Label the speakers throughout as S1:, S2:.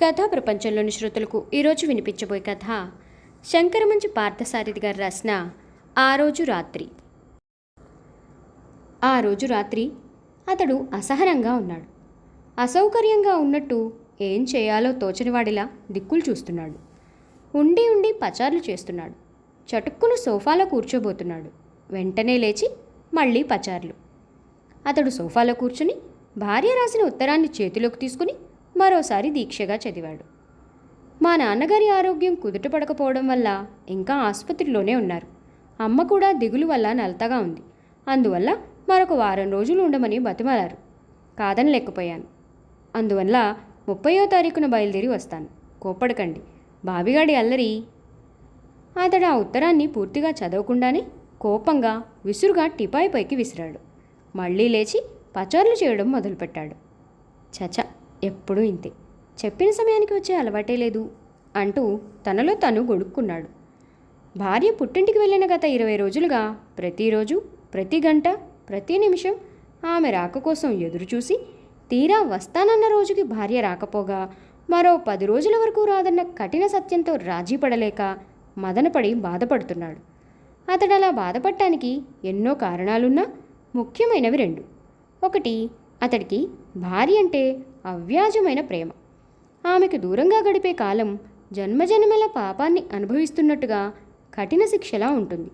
S1: కథా ప్రపంచంలోని శ్రోతలకు ఈరోజు వినిపించబోయే కథ శంకరమంచి పార్థసారథి గారు రాసిన ఆ రోజు రాత్రి. ఆ రోజు రాత్రి అతడు అసహనంగా ఉన్నాడు. అసౌకర్యంగా ఉన్నట్టు ఏం చేయాలో తోచనివాడిలా దిక్కులు చూస్తున్నాడు. ఉండి ఉండి పచార్లు చేస్తున్నాడు. చటుక్కును సోఫాలో కూర్చోబోతున్నాడు. వెంటనే లేచి మళ్ళీ పచార్లు. అతడు సోఫాలో కూర్చుని భార్య రాసిన ఉత్తరాన్ని చేతిలోకి తీసుకుని మరోసారి దీక్షగా చదివాడు. మా నాన్నగారి ఆరోగ్యం కుదుటపడకపోవడం వల్ల ఇంకా ఆసుపత్రిలోనే ఉన్నారు. అమ్మ కూడా దిగులు వల్ల నలతగా ఉంది. అందువల్ల మరొక వారం రోజులు ఉండమని బతిమాలారు. కాదనలేకపోయాను అందువల్ల ముప్పయో తారీఖున బయలుదేరి వస్తాను. కోప్పడకండి. బాబిగాడి అల్లరి. అతడు ఆ ఉత్తరాన్ని పూర్తిగా చదవకుండానే కోపంగా విసురుగా టిపాయి పైకి విసిరాడు. మళ్ళీ లేచి పచార్లు చేయడం మొదలుపెట్టాడు. చచ ఎప్పుడూ ఇంతే. చెప్పిన సమయానికి వచ్చే అలవాటే లేదు అంటూ తనలో తను గొడుక్కున్నాడు. భార్య పుట్టింటికి వెళ్ళిన గత ఇరవై రోజులుగా ప్రతిరోజు ప్రతి గంట ప్రతి నిమిషం ఆమె రాక కోసం ఎదురుచూసి తీరా వస్తానన్న రోజుకి భార్య రాకపోగా మరో పది రోజుల వరకు రాదన్న కఠిన సత్యంతో రాజీ పడలేక మదనపడి బాధపడుతున్నాడు. అతడు అలా బాధపడటానికి ఎన్నో కారణాలున్నా ముఖ్యమైనవి రెండు. ఒకటి అతడికి భార్య అంటే అవ్యాజమైన ప్రేమ. ఆమెకు దూరంగా గడిపే కాలం జన్మజన్మల పాపాన్ని అనుభవిస్తున్నట్టుగా కఠిన శిక్షలా ఉంటుంది.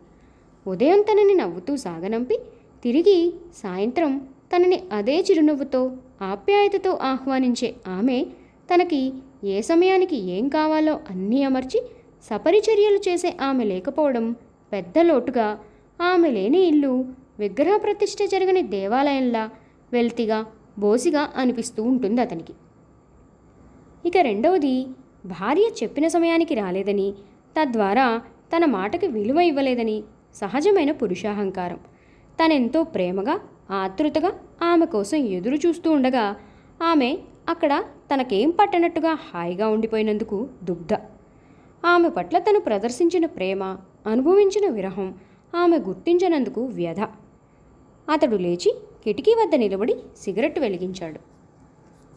S1: ఉదయం తనని నవ్వుతూ సాగనంపి తిరిగి సాయంత్రం తనని అదే చిరునవ్వుతో ఆప్యాయతతో ఆహ్వానించే ఆమె తనకి ఏ సమయానికి ఏం కావాలో అన్నీ అమర్చి సపరిచర్యలు చేసే ఆమె లేకపోవడం పెద్ద లోటుగా ఆమె లేని ఇల్లు విగ్రహ ప్రతిష్ఠ జరగని దేవాలయంలా వెల్తిగా బోసిగా అనిపిస్తూ ఉంటుంది అతనికి. ఇక రెండవది భార్య చెప్పిన సమయానికి రాలేదని తద్వారా తన మాటకి విలువ ఇవ్వలేదని సహజమైన పురుషాహంకారం. తనెంతో ప్రేమగా ఆతృతగా ఆమె కోసం ఎదురు చూస్తూ ఉండగా ఆమె అక్కడ తనకేం పట్టనట్టుగా హాయిగా ఉండిపోయినందుకు దుగ్ధ. ఆమె పట్ల తను ప్రదర్శించిన ప్రేమ అనుభవించిన విరహం ఆమె గుర్తించినందుకు వ్యధ. అతడు లేచి కిటికీ వద్ద నిలబడి సిగరెట్ వెలిగించాడు.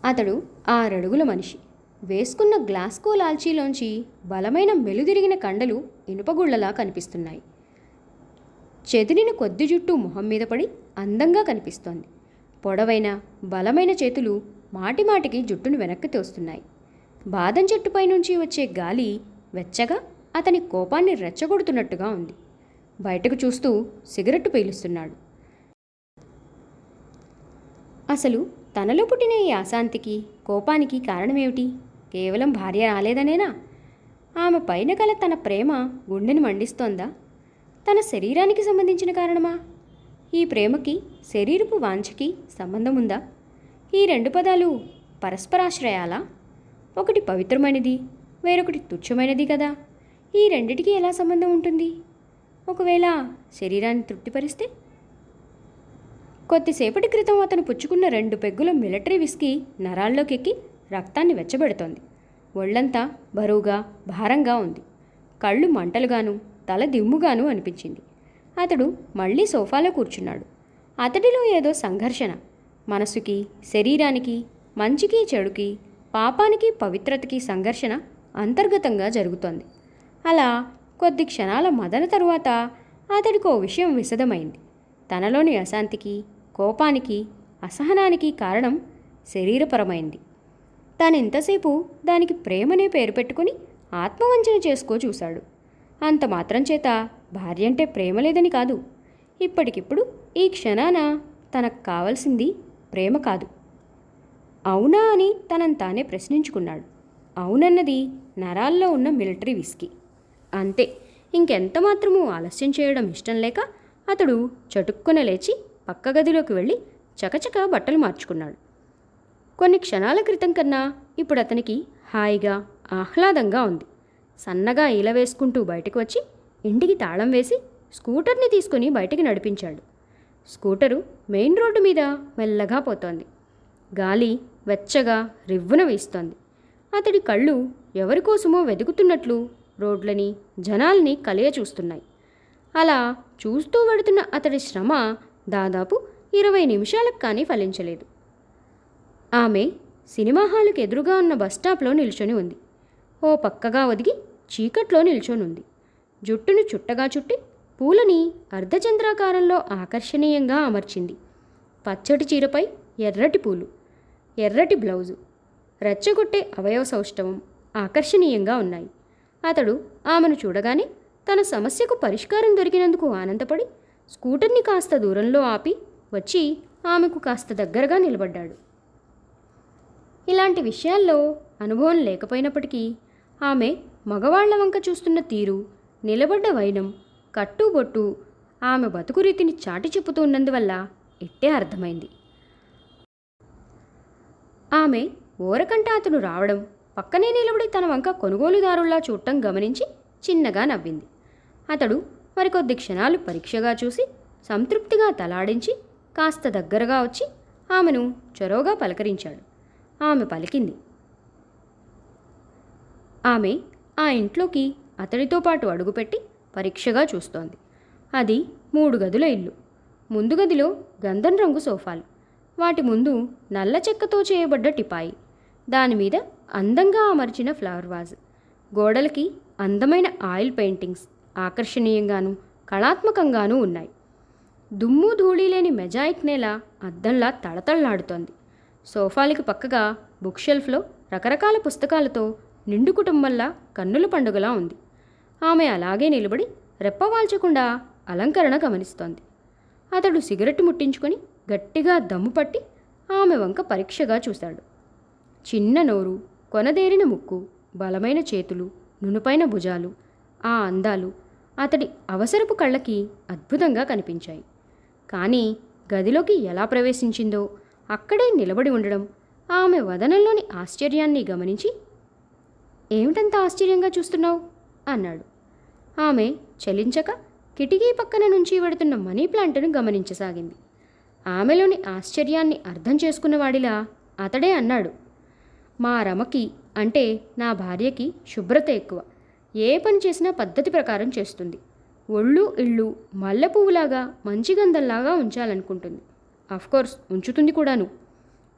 S1: అతడు ఆరడుగుల మనిషి. వేసుకున్న గ్లాస్కో లాల్చీలోంచి బలమైన మెలుదిరిగిన కండలు ఇనుపగుళ్ళలా కనిపిస్తున్నాయి. చెదిరిన కొద్ది జుట్టు మొహం మీద పడి అందంగా కనిపిస్తోంది. పొడవైన బలమైన చేతులు మాటిమాటికి జుట్టును వెనక్కి తోస్తున్నాయి. బాదం చెట్టుపై నుంచి వచ్చే గాలి వెచ్చగా అతని కోపాన్ని రెచ్చగొడుతున్నట్టుగా ఉంది. బయటకు చూస్తూ సిగరెట్టు పీలుస్తున్నాడు. అసలు తనలో పుట్టిన ఈ అశాంతికి కోపానికి కారణమేమిటి? కేవలం భార్య రాలేదనేనా? ఆమె పైన గల తన ప్రేమ గుండెని మండిస్తోందా? తన శరీరానికి సంబంధించిన కారణమా? ఈ ప్రేమకి శరీరపు వాంఛకి సంబంధం ఉందా ఈ రెండు పదాలు పరస్పరాశ్రయాలా? ఒకటి పవిత్రమైనది వేరొకటి తుచ్చమైనది కదా? ఈ రెండిటికి ఎలా సంబంధం ఉంటుంది? ఒకవేళ శరీరాన్ని తృప్తిపరిస్తే కొద్దిసేపటి క్రితం అతను పుచ్చుకున్న రెండు పెగ్గుల మిలిటరీ విస్కీ నరాల్లోకి ఎక్కి రక్తాన్ని వెచ్చబెడుతోంది. ఒళ్ళంతా బరువుగా భారంగా ఉంది. కళ్ళు మంటలుగాను తల దిమ్ముగాను అనిపించింది. అతడు మళ్ళీ సోఫాలో కూర్చున్నాడు. అతడిలో ఏదో సంఘర్షణ. మనసుకి శరీరానికి మంచికి చెడుకి పాపానికి పవిత్రతకి సంఘర్షణ అంతర్గతంగా జరుగుతోంది. అలా కొద్ది క్షణాల మదన తరువాత అతడికి ఓ విషయం విశదమైంది తనలోని అశాంతికి కోపానికి అసహనానికి కారణం శరీరపరమైంది. తానెంతసేపు దానికి ప్రేమనే పేరు పెట్టుకుని ఆత్మవంచన చేసుకో చూశాడు. అంత మాత్రం చేత భార్య అంటే ప్రేమ లేదని కాదు. ఇప్పటికిప్పుడు ఈ క్షణాన తనకు కావలసింది ప్రేమ కాదు. అవునా అని తనను తానే ప్రశ్నించుకున్నాడు. అవునన్నది నరాల్లో ఉన్న మిలిటరీ విస్కీ. అంతే ఇంకెంత మాత్రమూ ఆలస్యం చేయడం ఇష్టం లేక అతడు చటుక్కున లేచి పక్క గదిలోకి వెళ్ళి చకచక బట్టలు మార్చుకున్నాడు. కొన్ని క్షణాల క్రితం కన్నా ఇప్పుడు అతనికి హాయిగా ఆహ్లాదంగా ఉంది. సన్నగా ఈల వేసుకుంటూ బయటకు వచ్చి ఇంటికి తాళం వేసి స్కూటర్ని తీసుకుని బయటికి నడిపించాడు. స్కూటరు మెయిన్ రోడ్డు మీద మెల్లగా పోతోంది. గాలి వెచ్చగా రివ్వున వీస్తోంది. అతడి కళ్ళు ఎవరికోసమో వెతుకుతున్నట్లు రోడ్లని జనాల్ని కలియ చూస్తున్నాయి అలా చూస్తూ వెడుతున్న అతడి శ్రమ దాదాపు ఇరవై నిమిషాలకు కానీ ఫలించలేదు. ఆమె సినిమా హాల్కి ఎదురుగా ఉన్న బస్టాప్లో నిల్చొని ఉంది. ఓ పక్కగా ఒదిగి చీకట్లో నిల్చొని ఉంది జుట్టును చుట్టగా చుట్టి పూలని అర్ధచంద్రాకారంలో ఆకర్షణీయంగా అమర్చింది. పచ్చటి చీరపై ఎర్రటి పూలు ఎర్రటి బ్లౌజు రెచ్చగొట్టే అవయవ సౌష్ఠవం ఆకర్షణీయంగా ఉన్నాయి. అతడు ఆమెను చూడగానే తన సమస్యకు పరిష్కారం దొరికినందుకు ఆనందపడి స్కూటర్ని కాస్త దూరంలో ఆపి వచ్చి ఆమెకు కాస్త దగ్గరగా నిలబడ్డాడు. ఇలాంటి విషయాల్లో అనుభవం లేకపోయినప్పటికీ ఆమె మగవాళ్ళ వంక చూస్తున్న తీరు నిలబడ్డ వైనం కట్టుబొట్టు ఆమె బతుకు రీతిని చాటి చెప్పుతున్నందువల్ల ఇట్టే అర్థమైంది. ఆమె ఓరకంట అతను రావడం పక్కనే నిలబడి తన వంక కొనుగోలుదారుల్లా చూడటం గమనించి చిన్నగా నవ్వింది. అతడు మరికొద్ది క్షణాలు పరీక్షగా చూసి సంతృప్తిగా తలాడించి కాస్త దగ్గరగా వచ్చి ఆమెను చొరవగా పలకరించాడు. ఆమె పలికింది. ఆమె ఆ ఇంట్లోకి అతడితో పాటు అడుగుపెట్టి పరీక్షగా చూస్తోంది. అది మూడు గదుల ఇల్లు. ముందు గదిలో గంధం రంగు సోఫాలు. వాటి ముందు నల్ల చెక్కతో చేయబడ్డ టిపాయి. దాని మీద అందంగా అమర్చిన ఫ్లవర్ వాజ్. గోడలకి అందమైన ఆయిల్ పెయింటింగ్స్. ఆకర్షణీయంగాను కళాత్మకంగానూ ఉన్నాయి. దుమ్ము ధూళి లేని మెజాయిక్ నేల అద్దంలా తడతళ్ళాడుతోంది సోఫాలకి పక్కగా బుక్ షెల్ఫ్లో రకరకాల పుస్తకాలతో నిండు కుటుంబంలా కన్నుల పండుగలా ఉంది. ఆమె అలాగే నిలబడి రెప్పవాల్చకుండా అలంకరణ గమనిస్తోంది. అతడు సిగరెట్ ముట్టించుకొని గట్టిగా దమ్ము పట్టి ఆమె వంక పరీక్షగా చూశాడు. చిన్న నోరు కొనదేరిన ముక్కు బలమైన చేతులు నునుపైన భుజాలు ఆ అందాలు అతడి అవసరపు కళ్ళకి అద్భుతంగా కనిపించాయి. కానీ గదిలోకి ఎలా ప్రవేశించిందో అక్కడే నిలబడి ఉండడం ఆమె వదనంలోని ఆశ్చర్యాన్ని గమనించి ఏమిటంత ఆశ్చర్యంగా చూస్తున్నావు? అన్నాడు. ఆమె చలించక కిటికీ పక్కన నుంచి వెడుతున్న మనీ ప్లాంట్ను గమనించసాగింది. ఆమెలోని ఆశ్చర్యాన్ని అర్థం చేసుకున్నవాడిలా అతడే అన్నాడు మా రమకి అంటే నా భార్యకి శుభ్రత ఎక్కువ. ఏ పని చేసినా పద్ధతి ప్రకారం చేస్తుంది. ఒళ్ళు ఇళ్ళు మల్లె పువ్వులాగా మంచి గంధంలాగా ఉంచాలనుకుంటుంది. కోర్స్ ఉంచుతుంది కూడాను.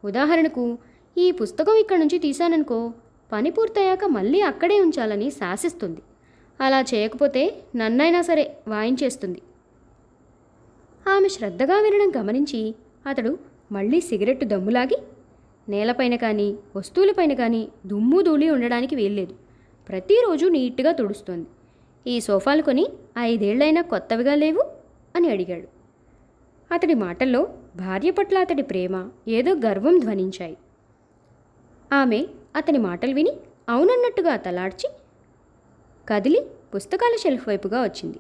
S1: ఉదాహరణకు ఈ పుస్తకం ఇక్కడి నుంచి తీశాననుకో పని పూర్తయ్యాక మళ్ళీ అక్కడే ఉంచాలని శాసిస్తుంది. అలా చేయకపోతే నన్నైనా సరే వాయించేస్తుంది. ఆమె శ్రద్ధగా వినడం గమనించి అతడు మళ్ళీ సిగరెట్టు దమ్ములాగి నేలపైన కానీ వస్తువులపైన కానీ దుమ్ము ధూళి ఉండడానికి వీల్లేదు. ప్రతిరోజు నీట్గా తుడుస్తోంది. ఈ సోఫాలు కొని ఐదేళ్ళైనా కొత్తవిగా లేవు అని అడిగాడు. అతడి మాటల్లో భార్య పట్ల అతడి ప్రేమ ఏదో గర్వం ధ్వనించాయి. ఆమె అతని మాటలు విని అవునన్నట్టుగా తలాడ్చి కదిలి పుస్తకాల షెల్ఫ్ వైపుగా వచ్చింది.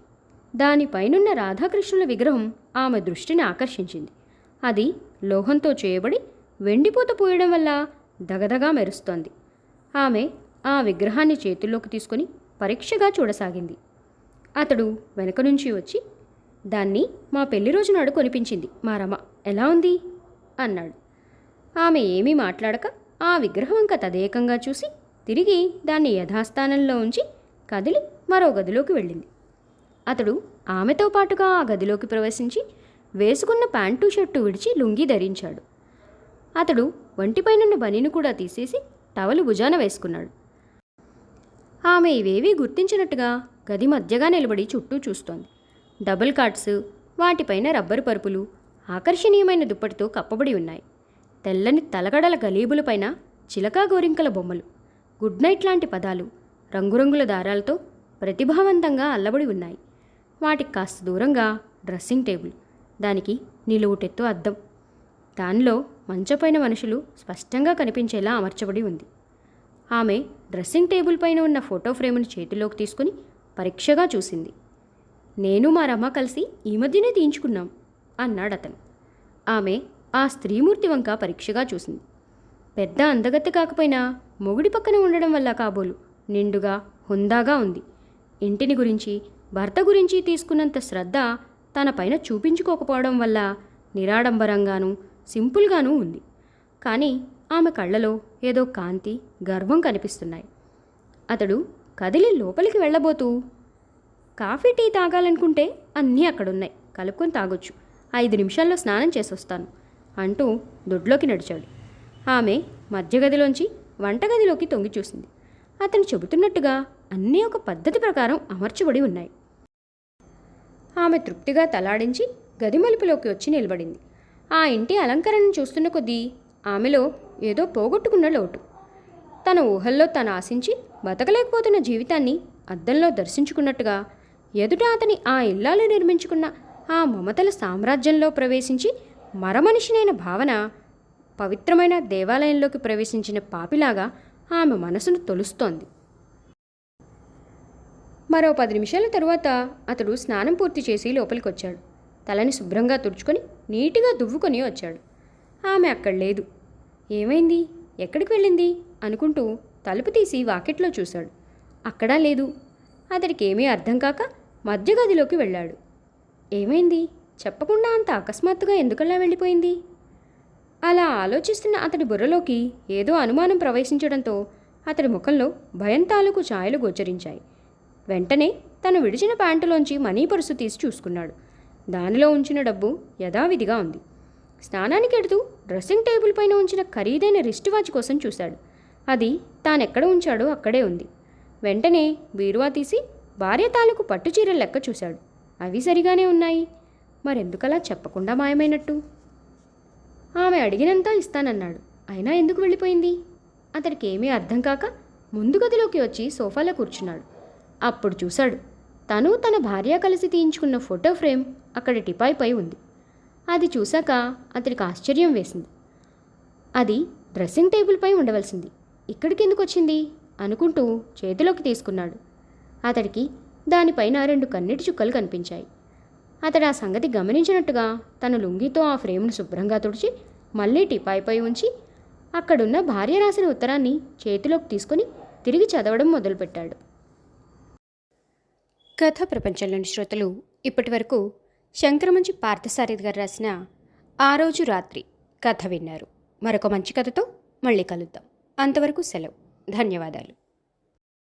S1: దానిపైనున్న రాధాకృష్ణుల విగ్రహం ఆమె దృష్టిని ఆకర్షించింది. అది లోహంతో చేయబడి వెండిపూత పూయడం వల్ల దగదగా మెరుస్తోంది. ఆమె ఆ విగ్రహాన్ని చేతుల్లోకి తీసుకొని పరీక్షగా చూడసాగింది. అతడు వెనక నుంచి వచ్చి దాన్ని మా పెళ్ళి రోజు నాడు కొనిపించింది మా రమ. ఎలా ఉంది? అన్నాడు. ఆమె ఏమీ మాట్లాడక ఆ విగ్రహం ఇంకా తదేకంగా చూసి తిరిగి దాన్ని యథాస్థానంలో ఉంచి కదిలి మరో గదిలోకి వెళ్ళింది. అతడు ఆమెతో పాటుగా ఆ గదిలోకి ప్రవేశించి వేసుకున్న ప్యాంటు షర్టు విడిచి లుంగీ ధరించాడు. అతడు వంటిపైనున్న బనీను కూడా తీసేసి టవలు భుజాన వేసుకున్నాడు. ఆమె ఇవేవీ గుర్తించినట్టుగా గది మధ్యగా నిలబడి చుట్టూ చూస్తోంది. డబుల్ కాట్స్ వాటిపైన రబ్బరు పరుపులు ఆకర్షణీయమైన దుప్పటితో కప్పబడి ఉన్నాయి. తెల్లని తలగడల గలీబులపైన చిలకా గోరింకల బొమ్మలు. గుడ్ నైట్ లాంటి పదాలు రంగురంగుల దారాలతో ప్రతిభావంతంగా అల్లబడి ఉన్నాయి. వాటికి కాస్త దూరంగా డ్రెస్సింగ్ టేబుల్. దానికి నిలువుటెత్తు అద్దం. దానిలో మంచపైన మనుషులు స్పష్టంగా కనిపించేలా అమర్చబడి ఉంది. ఆమె డ్రెస్సింగ్ టేబుల్ పైన ఉన్న ఫోటో ఫ్రేమ్ను చేతిలోకి తీసుకుని పరీక్షగా చూసింది. నేను మా రమ్మ కలిసి ఈ మధ్యనే తీయించుకున్నాం అన్నాడు అతను ఆమె ఆ స్త్రీమూర్తి వంక పరీక్షగా చూసింది. పెద్ద అందగత్తె కాకపోయినా మొగుడి పక్కన ఉండడం వల్ల కాబోలు నిండుగా హుందాగా ఉంది. ఇంటిని గురించి భర్త గురించి తీసుకున్నంత శ్రద్ధ తన పైన చూపించుకోకపోవడం వల్ల నిరాడంబరంగానూ సింపుల్గానూ ఉంది. కానీ ఆమె కళ్ళలో ఏదో కాంతి గర్వం కనిపిస్తున్నాయి. అతడు కదిలి లోపలికి వెళ్ళబోతూ కాఫీ టీ తాగాలనుకుంటే అన్నీ అక్కడున్నాయి. కలుపుకొని తాగొచ్చు. ఐదు నిమిషాల్లో స్నానం చేసొస్తాను అంటూ దొడ్లోకి నడిచాడు. ఆమె మధ్యగదిలోంచి వంటగదిలోకి తొంగి చూసింది. అతను చెబుతున్నట్టుగా అన్నీ ఒక పద్ధతి ప్రకారం అమర్చబడి ఉన్నాయి. ఆమె తృప్తిగా తలాడించి గది మలుపులోకి వచ్చి నిలబడింది. ఆ ఇంటి అలంకరణను చూస్తున్న కొద్దీ ఆమెలో ఏదో పోగొట్టుకున్న లోటు. తన ఊహల్లో తను ఆశించి బతకలేకపోతున్న జీవితాన్ని అద్దంలో దర్శించుకున్నట్టుగా ఎదుట అతని ఆ ఇల్లాలు నిర్మించుకున్న ఆ మమతల సామ్రాజ్యంలో ప్రవేశించి మరమనిషినైన భావన పవిత్రమైన దేవాలయంలోకి ప్రవేశించిన పాపిలాగా ఆమె మనసును తొలుస్తోంది. మరో పది నిమిషాల తరువాత అతడు స్నానం పూర్తి చేసి లోపలికి వచ్చాడు తలని శుభ్రంగా తుడుచుకొని నీటిగా దువ్వుకొని వచ్చాడు. ఆమె అక్కడ లేదు. ఏమైంది? ఎక్కడికి వెళ్ళింది? అనుకుంటూ తలుపు తీసి వాకెట్లో చూశాడు. అక్కడా లేదు. అతడికి ఏమీ అర్థం కాక మధ్య గదిలోకి వెళ్ళాడు. ఏమైంది? చెప్పకుండా అంత అకస్మాత్తుగా ఎందుకలా వెళ్ళిపోయింది? అలా ఆలోచిస్తున్న అతడి బుర్రలోకి ఏదో అనుమానం ప్రవేశించడంతో అతడి ముఖంలో భయం తాలూకు ఛాయలు గోచరించాయి. వెంటనే తను విడిచిన ప్యాంటులోంచి మనీ పర్సు తీసి చూసుకున్నాడు. దానిలో ఉంచిన డబ్బు యథావిధిగా ఉంది. స్నానానికి ఎడుతూ డ్రెస్సింగ్ టేబుల్ పైన ఉంచిన ఖరీదైన రిస్ట్ వాచ్ కోసం చూశాడు. అది తానెక్కడ ఉంచాడో అక్కడే ఉంది. వెంటనే బీరువా తీసి భార్య తాలూకు పట్టు చీరలు లెక్క చూశాడు. అవి సరిగానే ఉన్నాయి. మరెందుకలా చెప్పకుండా మాయమైనట్టు? ఆమె అడిగినంతా ఇస్తానన్నాడు. అయినా ఎందుకు వెళ్ళిపోయింది? అతడికి ఏమీ అర్థం కాక ముందు గదిలోకి వచ్చి సోఫాలో కూర్చున్నాడు. అప్పుడు చూశాడు తను తన భార్య కలిసి తీయించుకున్న ఫోటో ఫ్రేమ్ అక్కడ టిపాయిపై ఉంది. అది చూశాక అతడికి ఆశ్చర్యం వేసింది. అది డ్రెస్సింగ్ టేబుల్పై ఉండవలసింది. ఇక్కడికి ఎందుకు వచ్చింది? అనుకుంటూ చేతిలోకి తీసుకున్నాడు. అతడికి దానిపైన రెండు కన్నీటి చుక్కలు కనిపించాయి. అతడు ఆ సంగతి గమనించినట్టుగా తన లుంగితో ఆ ఫ్రేమ్ను శుభ్రంగా తుడిచి మళ్ళీ టిపాయిపై ఉంచి అక్కడున్న భార్య రాసిన ఉత్తరాన్ని చేతిలోకి తీసుకొని తిరిగి చదవడం మొదలుపెట్టాడు. కథ ప్రపంచంలోని శ్రోతలు ఇప్పటి వరకు శంకరమంచి పార్థసారథి గారు రాసిన ఆ రోజు రాత్రి కథ విన్నారు. మరొక మంచి కథతో మళ్ళీ కలుద్దాం. అంతవరకు సెలవు. ధన్యవాదాలు.